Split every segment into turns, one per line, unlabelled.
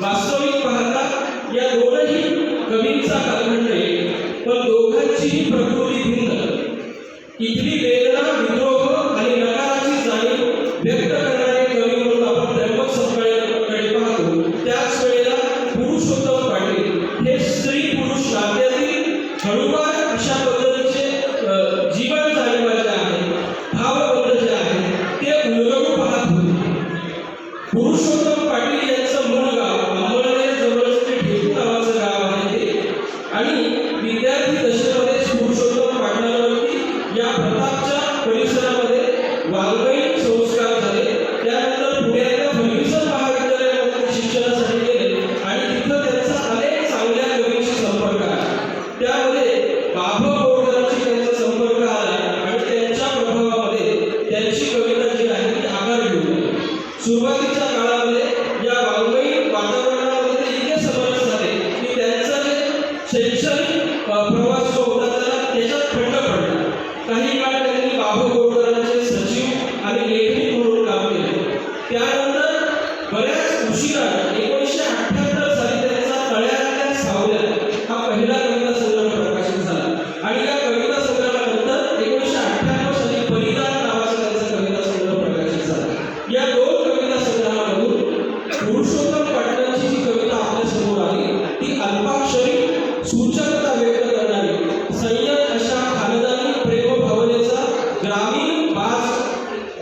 वास्तविक पाहता या दोनही कवींचा कालखंड एक म्हणजे, पण दोघांचीही प्रकृती भिन्न. इथली वेदना विद्रोह आणि नकाराची जाणीव व्यक्त करणारे कवी म्हणून आपण त्र्यंबक सत्कार सुरुवातीच्या काळामध्ये या वाङ्मयीन वातावरणामध्ये ते इतके समर्थ झाले की त्यांचा शैक्षणिक प्रवास जो होता त्याला त्याच्यात खंड पडला. काही काळ त्यांनी बाबू गोडकरांचे सचिव आणि लेखनिक म्हणून काम केले. त्यानंतर बऱ्याच उशिरा एकोणीसशे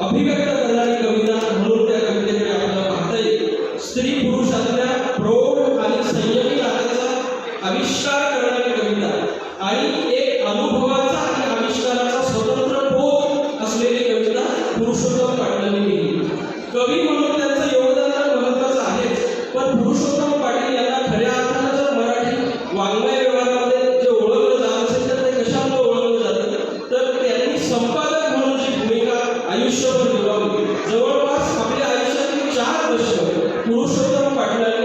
अभिव्यक्त करणारी कविता म्हणून त्या कवितेकडे आपल्याला पाहता येईल. स्त्री पुरुषातल्या प्रौढ आणि संयमी नात्याचा आविष्कार करणारी कविता आणि एक अनुभवाचा आणि आविष्काराचा स्वतंत्र बोध असलेली कविता पुरुषोत्तम पाटलांनी लिहिली. कवी म्हणून त्यांचं योगदान महत्वाचं आहेच पण पुरुषोत्तम পুরুষ সংখ্যা পাঠালাম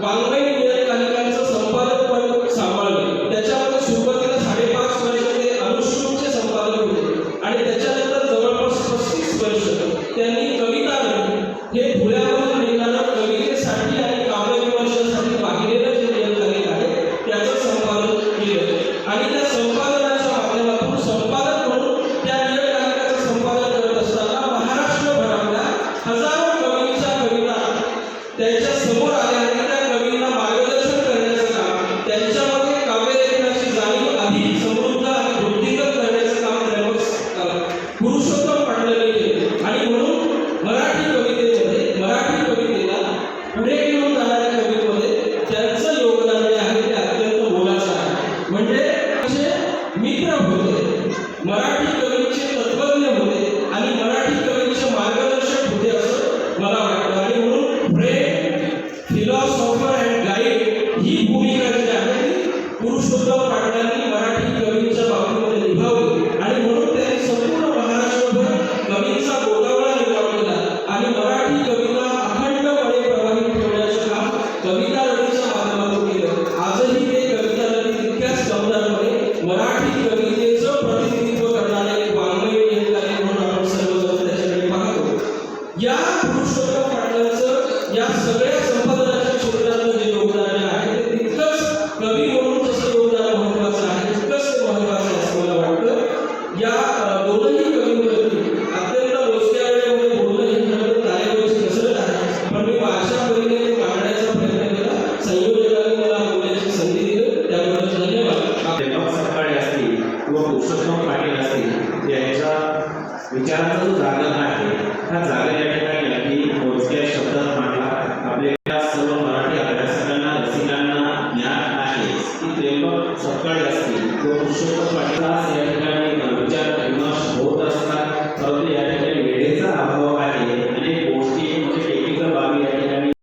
বাংলায় मराठी विचार विचारातच जागरण आहे
ह्या जागेच्या